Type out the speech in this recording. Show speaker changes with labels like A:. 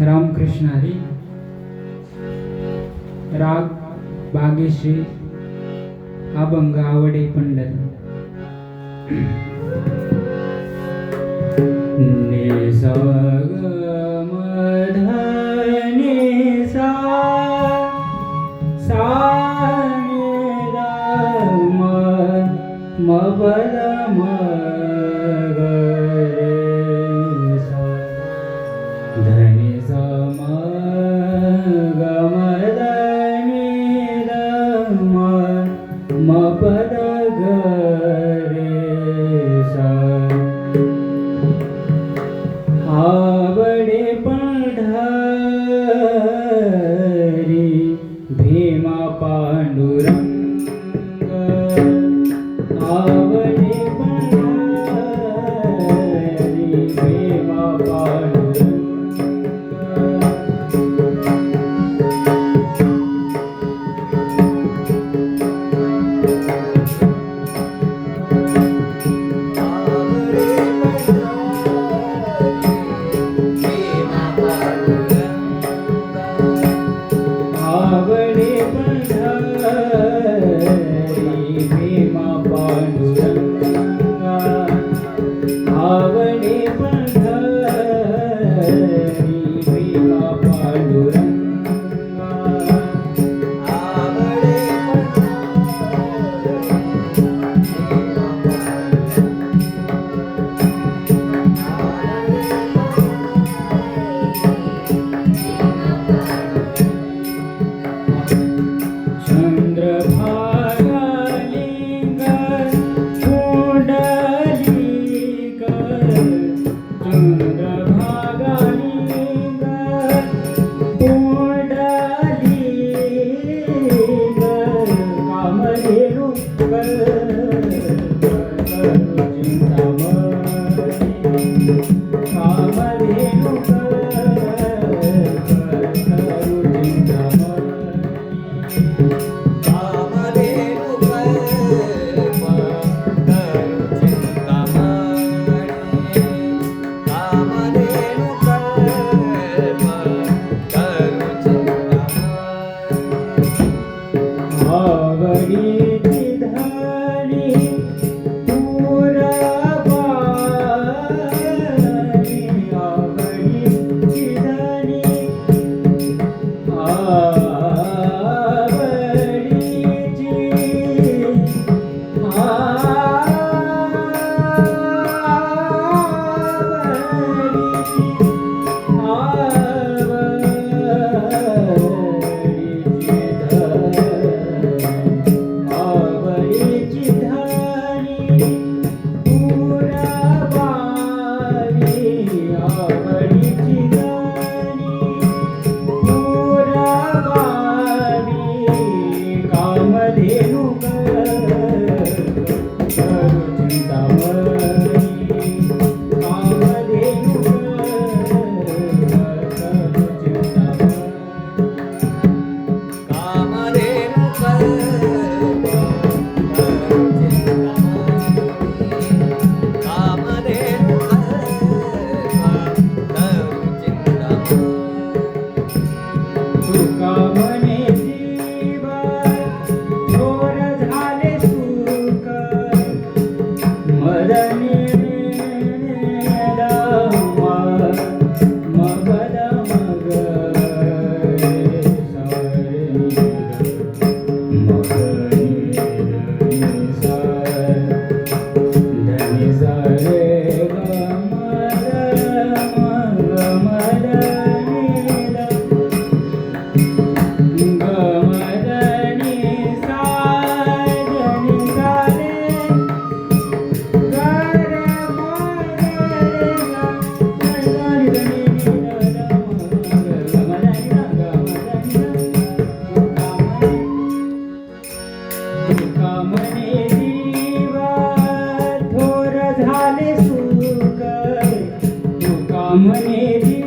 A: रामकृष्ण हरी राग बागेश्री अभंग आवडे पंडल निसग मधनी सा सा मबल thank you. ಮನೆ